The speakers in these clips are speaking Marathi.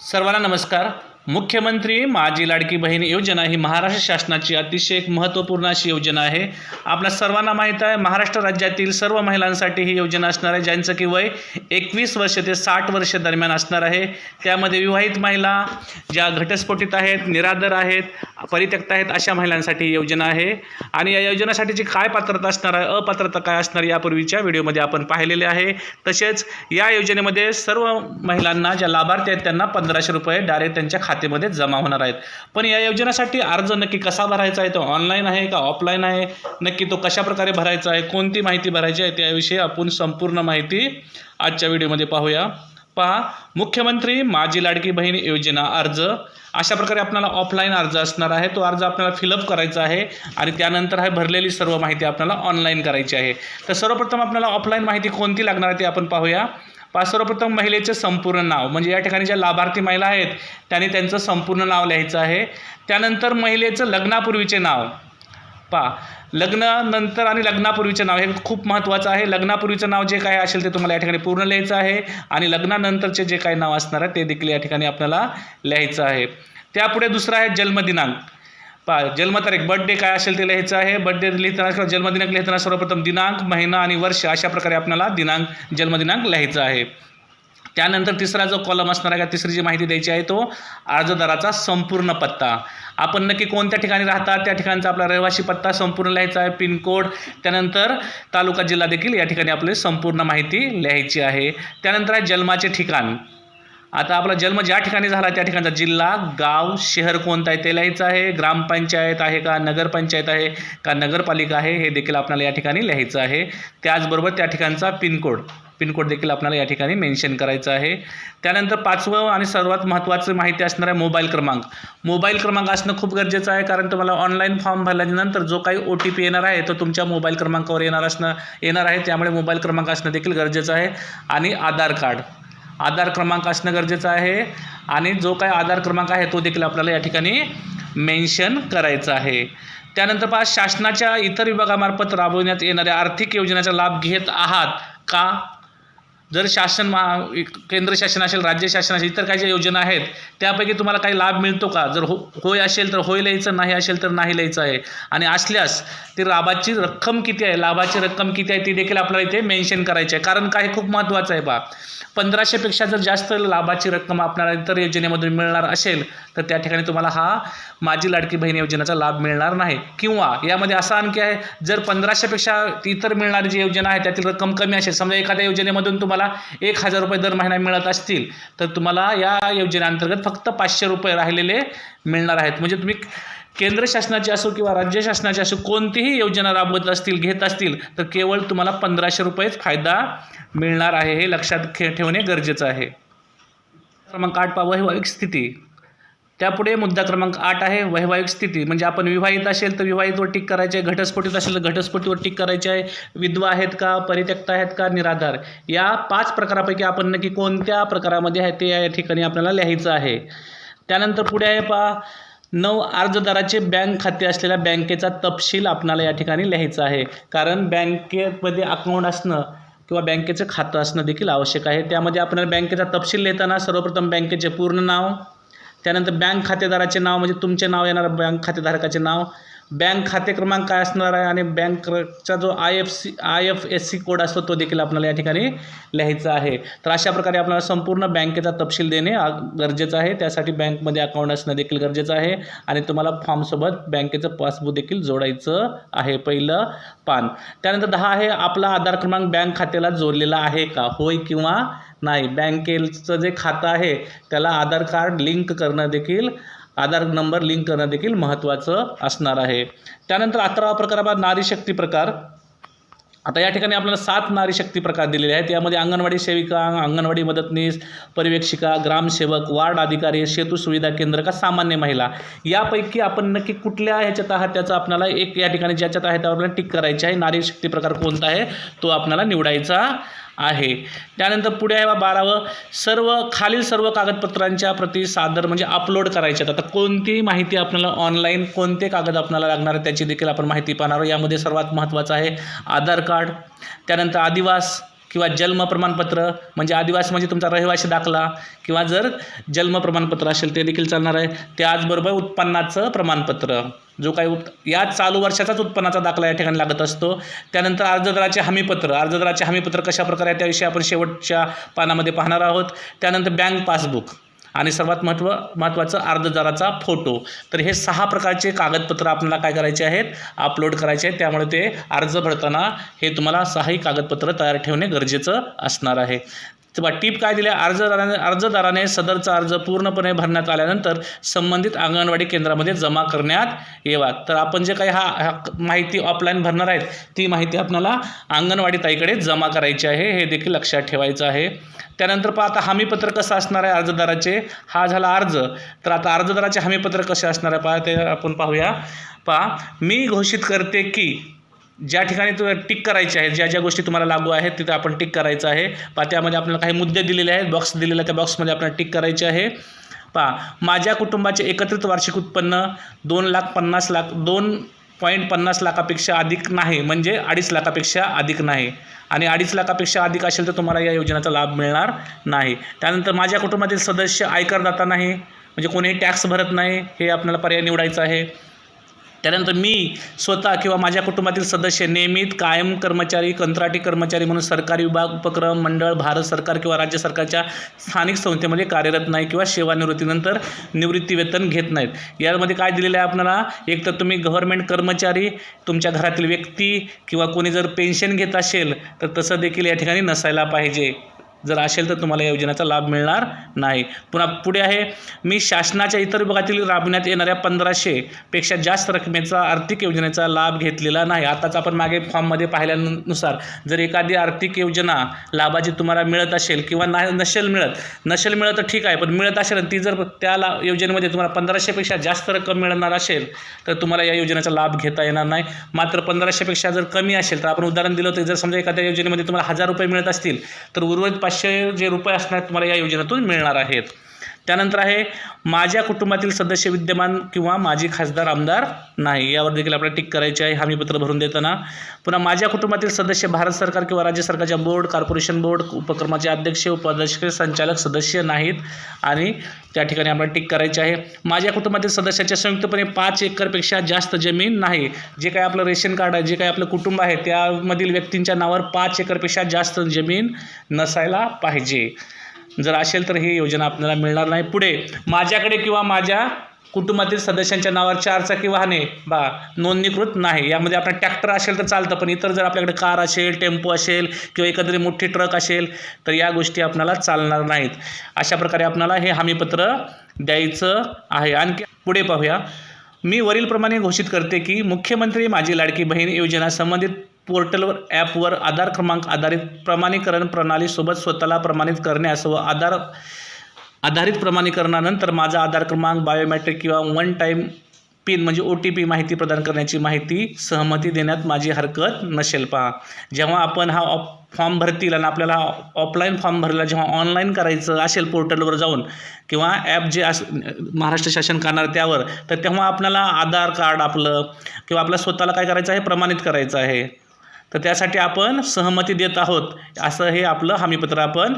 सर्वांना नमस्कार. मुख्यमंत्री माझी लाडकी बहीण योजना ही महाराष्ट्र शासनाची अतिशय एक महत्त्वपूर्ण अशी योजना आहे. आपल्या सर्वांना माहीत आहे महाराष्ट्र राज्यातील सर्व महिलांसाठी ही योजना असणार आहे ज्यांचं की वय एकवीस वर्ष ते साठ वर्ष दरम्यान असणार आहे. त्यामध्ये विवाहित महिला ज्या घटस्फोटित आहेत निराधार आहेत परित्यक्त आहेत अशा महिलांसाठी ही योजना आहे. आणि या योजनेसाठीची काय पात्रता असणार आहे अपात्रता काय असणार यापूर्वीच्या व्हिडिओमध्ये आपण पाहिलेले आहे. तसेच या योजनेमध्ये सर्व महिलांना ज्या लाभार्थी आहेत त्यांना पंधराशे रुपये डायरेक्ट त्यांच्या खात्यामध्ये जमा होणार आहेत. पण या योजनेसाठी अर्ज नक्की कसा भरायचा आहे? तो ऑनलाईन आहे का ऑफलाईन आहे? नक्की तो कशा प्रकारे भरायचा आहे? कोणती माहिती भरायची आहे? त्याविषयी आपण संपूर्ण माहिती आजच्या व्हिडिओमध्ये पाहूया. पहा मुख्यमंत्री माझी लाडकी बहीण योजना अर्ज. अशा प्रकारे आपल्याला ऑफलाईन अर्ज असणार आहे. तो अर्ज आपल्याला फिलअप करायचा आहे आणि त्यानंतर आहे भरलेली सर्व माहिती आपल्याला ऑनलाईन करायची आहे. तर सर्वप्रथम आपल्याला ऑफलाईन माहिती कोणती लागणार आहे ते आपण पाहूया. सर्वप्रथम महिलेचं संपूर्ण नाव म्हणजे या ठिकाणी ज्या लाभार्थी महिला आहेत त्यांनी त्यांचं संपूर्ण नाव लिहायचं आहे. त्यानंतर महिलेचं लग्नापूर्वीचे नाव. पहा लग्नानंतर आणि लग्नापूर्वीचं नाव हे खूप महत्त्वाचं आहे. लग्नापूर्वीचं नाव जे काय असेल ते तुम्हाला या ठिकाणी पूर्ण लिहायचं आहे. आणि लग्नानंतरचे जे काही नाव असणार आहे ते देखील या ठिकाणी आपल्याला लिहायचं आहे. त्यापुढे दुसरं आहे जन्मदिनांक. पा जन्मतारीख बड्डे काय असेल ते लिहायचं आहे. बड्डे लिहिताना किंवा जन्मदिनांक लिहिताना सर्वप्रथम दिनांक महिना आणि वर्ष अशा प्रकारे आपल्याला दिनांक जन्मदिनांक लिहायचा आहे. त्यानंतर तिसरा जो कॉलम असणार आहे का तिसरी जी माहिती द्यायची आहे तो अर्जदाराचा संपूर्ण पत्ता. आपण नक्की कोणत्या ठिकाणी राहतात त्या ठिकाणचा आपला रहिवासी पत्ता संपूर्ण लिहायचा आहे पिनकोड त्यानंतर तालुका जिल्हा देखील या ठिकाणी आपली संपूर्ण माहिती लिहायची आहे. त्यानंतर आहे जन्माचे ठिकाण. आता आपला जन्म ज्या ठिकाणी झाला त्या ठिकाणचा जिल्हा गाव शहर कोणतं आहे ते लिहायचं आहे. ग्रामपंचायत आहे का नगरपंचायत आहे का नगरपालिका आहे हे देखील आपल्याला या ठिकाणी लिहायचं आहे. त्याचबरोबर त्या ठिकाणचा पिनकोड पिनकोड देखील आपल्याला या ठिकाणी मेन्शन करायचं आहे. त्यानंतर पाचवं आणि सर्वात महत्त्वाचं माहिती असणार आहे मोबाईल क्रमांक. मोबाईल क्रमांक असणं खूप गरजेचं आहे कारण तुम्हाला ऑनलाईन फॉर्म भरल्यानंतर जो काही ओ टी पी येणार आहे तो तुमच्या मोबाईल क्रमांकावर येणार असणं येणार आहे. त्यामुळे मोबाईल क्रमांक असणं देखील गरजेचं आहे. आणि आधार कार्ड. आधार क्रमांक असणं गरजेचं आहे. आणि जो काय आधार क्रमांक आहे तो देखील आपल्याला या ठिकाणी मेन्शन करायचा आहे. त्यानंतर पहा शासनाच्या इतर विभागामार्फत राबवण्यात येणाऱ्या आर्थिक योजनेचा लाभ घेत आहात का? जर शासन मा केंद्र शासन असेल राज्य शासन असेल इतर काही ज्या योजना आहेत त्यापैकी तुम्हाला काही लाभ मिळतो का? जर हो होय असेल तर होय लिहायचं नाही असेल तर नाही लिहायचं आहे. आणि असल्यास ती लाभाची रक्कम किती आहे? लाभाची रक्कम किती आहे? ती देखील आपल्याला इथे मेन्शन करायची आहे. कारण काय खूप महत्त्वाचं आहे बा. पंधराशेपेक्षा जर जास्त लाभाची रक्कम आपल्याला इतर योजनेमधून मिळणार असेल तर त्या ठिकाणी तुम्हाला हा माझी लाडकी बहीण योजनेचा लाभ मिळणार नाही. किंवा यामध्ये असं आणखी आहे जर पंधराशेपेक्षा इतर मिळणारी जी योजना आहे त्यातील रक्कम कमी असेल समजा एखाद्या योजनेमधून तुम्हाला एक हजार रुपये दर महिना मिळत असतील तर तुम्हाला या योजनेअंतर्गत फक्त पाचशे रुपये राहिलेले मिळणार आहेत. म्हणजे तुम्ही केंद्र शासनाची असो किंवा राज्य शासनाची असो कोणतीही योजना राबवत असतील घेत असतील तर केवळ तुम्हाला पंधराशे रुपयेच फायदा मिळणार आहे हे लक्षात ठेवणे गरजेचं आहे. क्रमांक आठ पाव वैवाहिक स्थिती. त्यापुढे मुद्दा क्रमांक आठ आहे वैवाहिक स्थिती. म्हणजे आपण विवाहित असेल तर विवाहितवर टिक करायचे आहे घटस्फोटीत असेल तर घटस्फोटीवर टिक करायचे आहे विधवा आहेत का परित्यक्त आहेत का निराधार. या पाच प्रकारापैकी आपण नक्की कोणत्या प्रकारामध्ये आहे ते या ठिकाणी आपल्याला लिहायचं आहे. त्यानंतर पुढे आहे पहा. नऊ अर्जदाराचे बँक खाते असलेल्या बँकेचा तपशील आपणाला या ठिकाणी लिहायचा आहे. कारण बँकेमध्ये अकाउंट असणं किंवा बँकेचं खातं असणं देखील आवश्यक आहे. त्यामध्ये आपल्याला बँकेचा तपशील लिहिताना सर्वप्रथम बँकेचे पूर्ण नाव त्यानंतर बँक खातेदाराचे नाव म्हणजे तुमचे नाव येणार बँक खातेधारकाचे नाव बँक खाते क्रमांक काय असणार आहे आणि बँकचा जो I F C I F S C code असतो तो देखील आपल्याला या ठिकाणी लिहायचा आहे. तर अशा प्रकारे आपल्याला संपूर्ण बँकेचा तपशील देणे गरजेचं आहे. त्यासाठी बँकमध्ये अकाउंट असणं देखील गरजेचं आहे आणि तुम्हाला फॉर्मसोबत बँकेचं पासबुक देखील जोडायचं आहे पहिलं पान. त्यानंतर दहा आहे आपला आधार क्रमांक बँक खात्याला जोडलेला आहे का? होय किंवा नाही? बँकेचं जे खातं आहे त्याला आधार कार्ड लिंक करणं देखील आधार नंबर लिंक करणं देखील महत्त्वाचं असणार आहे. त्यानंतर अकरावा प्रकार बा नारी शक्ती प्रकार. आता या ठिकाणी आपल्याला सात नारी शक्ती प्रकार दिलेले आहेत. यामध्ये अंगणवाडी सेविका अंगणवाडी मदतनीस पर्यवेक्षिका ग्रामसेवक वार्ड अधिकारी सेतू सुविधा केंद्र का सामान्य महिला. यापैकी आपण नक्की कुठल्या ह्याच्यात आहात त्याचा आपल्याला एक या ठिकाणी ज्याच्यात आहे त्यावर आपल्याला टिक करायची आहे. नारी शक्ती प्रकार कोणता आहे? तो आपल्याला निवडायचा आहे. त्यानंतर पुढे आहे बा बारावं. सर्व खालील सर्व कागदपत्रांच्या प्रती सादर म्हणजे अपलोड करायच्या आता कोणतीही माहिती आपल्याला ऑनलाईन कोणते कागद आपल्याला लागणार आहे त्याची देखील आपण माहिती पाहणार यामध्ये सर्वात महत्त्वाचं आहे आधार कार्ड. त्यानंतर आदिवास. किंवा जन्म प्रमाणपत्र म्हणजे आदिवासी म्हणजे तुमचा रहिवासी दाखला किंवा जर जन्म प्रमाणपत्र असेल ते देखील चालणार आहे. त्याचबरोबर उत्पन्नाचं प्रमाणपत्र जो काही उत् या चालू वर्षाचाच उत्पन्नाचा दाखला या ठिकाणी लागत असतो. त्यानंतर अर्जदाराचे हमीपत्र अर्जदाराचे हमीपत्र कशाप्रकारे त्याविषयी आपण शेवटच्या पानामध्ये पाहणार आहोत. त्यानंतर बँक पासबुक आणि सर्वात महत्त्व महत्त्वाचं अर्जदाराचा फोटो तर हे सहा प्रकारचे कागदपत्र आपल्याला काय करायचे आहेत? अपलोड करायचे आहेत. त्यामुळे ते अर्ज भरताना हे तुम्हाला सहाही कागदपत्र तयार ठेवणे गरजेचं असणार आहे. बा टीप काय दिली? आहे? अर्जदाराने अर्जदाराने सदरचा अर्ज पूर्णपणे भरण्यात आल्यानंतर संबंधित अंगणवाडी केंद्रामध्ये जमा करण्यात येवा. तर आपण जे काही हा हा माहिती ऑफलाईन भरणार आहेत ती माहिती आपल्याला अंगणवाडी ताईकडे जमा करायची आहे. हे देखील लक्षात ठेवायचं आहे. त्यानंतर पहा आता हमीपत्र कसं असणार आहे अर्जदाराचे? हा झाला अर्ज. तर आता अर्जदाराचे हमीपत्र कसे असणार आहे? पहा ते आपण पाहूया. पहा मी घोषित करते की ज्या ठिकाणी तू टिक करायचे आहेत ज्या ज्या गोष्टी तुम्हाला लागू आहेत तिथं आपण टिक करायचं आहे. पहा त्यामध्ये आपल्याला काही मुद्दे दिलेले आहेत. बॉक्स दिलेला त्या बॉक्समध्ये आपल्याला टिक करायचे आहे. पहा माझ्या कुटुंबाचे एकत्रित वार्षिक उत्पन्न दोन लाख पन्नास लाख दोन पॉईंट पन्नास लाखापेक्षा अधिक नाही. म्हणजे अडीच लाखापेक्षा अधिक नाही. आणि अडीच लाखापेक्षा अधिक असेल तर तुम्हाला या योजनेचा लाभ मिळणार नाही. त्यानंतर माझ्या कुटुंबातील सदस्य आयकरदाता नाही. म्हणजे कोणीही टॅक्स भरत नाही. हे आपल्याला पर्याय निवडायचा आहे. त्यानंतर मी स्वतः किंवा माझ्या कुटुंबातील सदस्य नियमित कायम कर्मचारी कंत्राटी कर्मचारी म्हणून सरकारी विभाग उपक्रम मंडळ भारत सरकार किंवा राज्य सरकारच्या स्थानिक संस्थेमध्ये कार्यरत नाही किंवा सेवानिवृत्तीनंतर निवृत्ती वेतन घेत नाहीत. यामध्ये काय दिलेलं आहे आपल्याला? एक तर तुम्ही गव्हर्मेंट कर्मचारी तुमच्या घरातील व्यक्ती किंवा कोणी जर पेन्शन घेत असेल तर तसं देखील या ठिकाणी नसायला पाहिजे. जर असेल तर तुम्हाला या योजनेचा लाभ मिळणार नाही. पुन्हा पुढे आहे मी शासनाच्या इतर विभागातील राबविण्यात येणाऱ्या पंधराशे पेक्षा जास्त रकमेचा आर्थिक योजनेचा लाभ घेतलेला नाही. आताच आपण मागे फॉर्ममध्ये पाहिल्यानुसार जर एखादी आर्थिक योजना लाभाची तुम्हाला मिळत असेल किंवा ना नसेल मिळत नसेल मिळत तर ठीक आहे पण मिळत असेल आणि ती जर त्या ला योजनेमध्ये तुम्हाला पंधराशेपेक्षा जास्त रक्कम मिळणार असेल तर तुम्हाला या योजनेचा लाभ घेता येणार नाही. मात्र पंधराशेपेक्षा जर कमी असेल तर आपण उदाहरण दिलं तर जर समजा एखाद्या योजनेमध्ये तुम्हाला हजार रुपये मिळत असतील तर उर्वरित पाचशे जे रुपये असणार तुम्हाला या योजनेतून मिळणार आहेत. त्यानंतर आहे माझ्या कुटुंबातील सदस्य विद्यमान किंवा माझे खासदार आमदार नाही. यावर देखील आपल्याला टिक करायचे आहे. हमीपत्र भरून देताना. पुन्हा माझ्या कुटुंबातील सदस्य भारत सरकार किंवा राज्य सरकारच्या बोर्ड कॉर्पोरेशन बोर्ड उपक्रमाचे अध्यक्ष उपाध्यक्ष संचालक सदस्य नाहीत. आणि त्या ठिकाणी आपल्याला टिक करायचे आहे. माझ्या कुटुंबातील सदस्याच्या संयुक्तपणे पाच एकरपेक्षा जास्त जमीन नाही. जे काही आपलं रेशन कार्ड आहे जे काही आपलं कुटुंब आहे त्यामधील व्यक्तींच्या नावावर पाच एकरपेक्षा जास्त जमीन नसायला पाहिजे. जर असेल तर ही योजना आपल्याला मिळणार नाही. पुढे माझ्याकडे किंवा माझ्या कुटुंबातील सदस्यांच्या नावावर चारचाकी वाहने बा नोंदणीकृत नाही. यामध्ये आपला ट्रॅक्टर असेल तर चालतं पण इतर जर आपल्याकडे कार असेल टेम्पो असेल किंवा एखादी मोठी ट्रक असेल तर या गोष्टी आपणाला चालणार नाहीत. अशा प्रकारे आपणाला हे हमीपत्र द्यायचं आहे. आणखी पुढे पाहूया. मी वरीलप्रमाणे घोषित करते की मुख्यमंत्री माझी लाडकी बहीण योजना संबंधित पोर्टलवर ॲपवर आधार क्रमांक आधारित प्रमाणीकरण प्रणालीसोबत स्वतःला प्रमाणित करण्यास व आधार आधारित प्रमाणीकरणानंतर माझा आधार क्रमांक बायोमॅट्रिक किंवा वन टाईम पिन म्हणजे ओ टी पी माहिती प्रदान करण्याची माहिती सहमती देण्यात माझी हरकत नसेल. पहा जेव्हा आपण हा ऑप फॉर्म भरतील आणि आपल्याला ऑफलाईन फॉर्म भरला जेव्हा ऑनलाईन करायचं असेल पोर्टलवर जाऊन किंवा ॲप जे अस महाराष्ट्र शासन करणार त्यावर तर तेव्हा आपल्याला आधार कार्ड आपलं किंवा आपल्या स्वतःला काय करायचं आहे? प्रमाणित करायचं आहे. तर त्यासाठी आपण सहमती देत आहोत. असं हे आपलं हमीपत्र आपण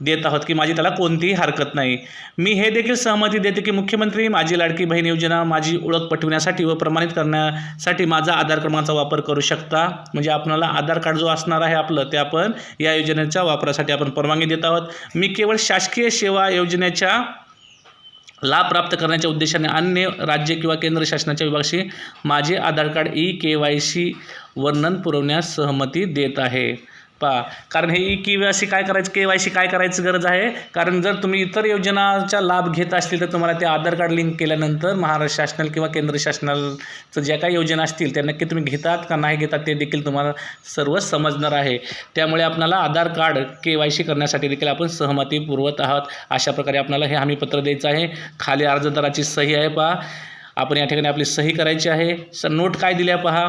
देत आहोत की माझी त्याला कोणतीही हरकत नाही. मी हे देखील सहमती देते की मुख्यमंत्री माझी लाडकी बहीण योजना माझी ओळख पटविण्यासाठी व प्रमाणित करण्यासाठी माझा आधार क्रमांकाचा वापर करू शकता. म्हणजे आपणाला आधार कार्ड जो असणार आहे आपलं ते आपण या योजनेच्या वापरासाठी आपण परवानगी देत आहोत. मी केवळ शासकीय सेवा योजनेच्या लाभ प्राप्त करण्याच्या उद्देशाने अन्य राज्य किंवा केंद्र शासनाच्या विभागाशी माझे Aadhaar card E K Y C वर्णन पुरवण्यास सहमती देत आहे. पहा कारण हे ई के वाय सी काय करायचं के वाय सी काय करायची गरज आहे? कारण जर तुम्ही इतर योजनाचा लाभ घेत असतील तर तुम्हाला ते आधार कार्ड लिंक केल्यानंतर महाराष्ट्र शासनाला किंवा केंद्र शासनाचं ज्या काही योजना असतील त्या नक्की तुम्ही घेतात का नाही घेतात ते देखील तुम्हाला सर्व समजणार आहे. त्यामुळे आपल्याला Aadhaar card K Y C करण्यासाठी देखील आपण सहमती पुरवत आहात. अशा प्रकारे आपल्याला हे हमीपत्र द्यायचं आहे. खाली अर्जदाराची सही आहे पहा. आपण या ठिकाणी आपली सही करायची आहे. स नोट काय दिल्या पहा.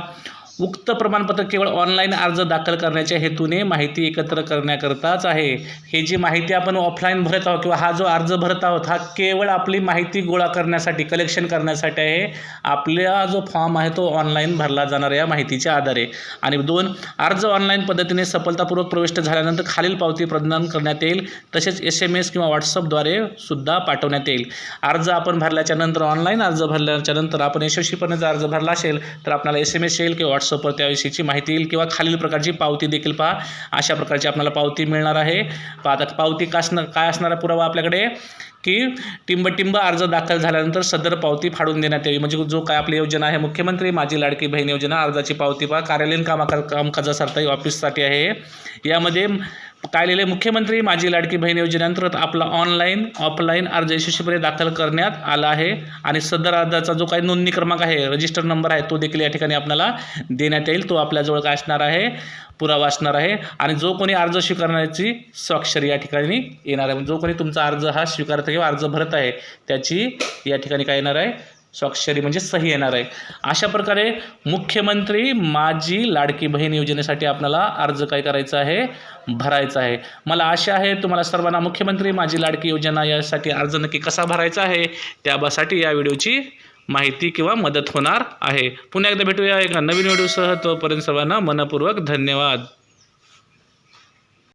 उक्त प्रमाणपत्र केवळ ऑनलाईन अर्ज दाखल करण्याच्या हेतूने माहिती एकत्र करण्याकरताच आहे. हे जी माहिती आपण ऑफलाईन भरत आहोत किंवा हा जो अर्ज भरत आहोत हा केवळ आपली माहिती गोळा करण्यासाठी कलेक्शन करण्यासाठी आहे. आपला जो फॉर्म आहे तो ऑनलाईन भरला जाणार या माहितीच्या आधारे. आणि दोन अर्ज ऑनलाईन पद्धतीने सफलतापूर्वक प्रविष्ट झाल्यानंतर खालील पावती प्रदान करण्यात येईल. तसेच एस एम एस किंवा व्हॉट्सअपद्वारे सुद्धा पाठवण्यात येईल. अर्ज आपण भरल्याच्या नंतर ऑनलाईन अर्ज भरल्याच्या नंतर आपण यशस्वीपणे जर अर्ज भरला असेल तर आपल्याला एस एम एस येईल किंवा व्हॉट्सअपवर त्याविषयीची माहिती येईल किंवा खालील प्रकारची पावती देखील पहा. अशा प्रकारची आपल्याला पावती मिळणार आहे. पहा आता पावती कासणं काय असणारा पुरावा आपल्याकडे? की टिंबटिंब अर्ज दाखल झाल्यानंतर सदर पावती फाडून देण्यात यावी. म्हणजे जो काय आपली योजना आहे मुख्यमंत्री माझी लाडकी बहीण योजना अर्जाची पावती पहा. कार्यालयीन कामा कामकाजासाठी ऑफिससाठी आहे. यामध्ये काय लिहिले मुख्यमंत्री माझी लाडकी बहीण योजनेअंतर्गत आपला ऑनलाईन ऑफलाईन अर्ज यशस्वीपणे दाखल करण्यात आला आहे. आणि सदर अर्जाचा जो काही नोंदणी क्रमांक आहे रजिस्टर नंबर आहे तो देखील या ठिकाणी आपल्याला देण्यात येईल. तो आपल्याजवळ काय असणार आहे? पुरावा असणार आहे. आणि जो कोणी अर्ज स्वीकारण्याची स्वाक्षरी या ठिकाणी येणार आहे. म्हणजे जो कोणी तुमचा अर्ज हा स्वीकारत किंवा अर्ज भरत आहे त्याची या ठिकाणी काय येणार आहे? स्वाक्षरी म्हणजे सही येणार आहे. अशा प्रकारे मुख्यमंत्री माझी लाडकी बहीण योजनेसाठी आपल्याला अर्ज काय करायचा आहे? भरायचा आहे. मला आशा आहे तुम्हाला सर्वांना मुख्यमंत्री माझी लाडकी योजना यासाठी अर्ज नक्की कसा भरायचा आहे? त्यासाठी या व्हिडिओची माहिती किंवा मदत होणार आहे. पुन्हा एकदा भेटूया एका नवीन व्हिडिओसह. तोपर्यंत सर्वांना मनपूर्वक धन्यवाद.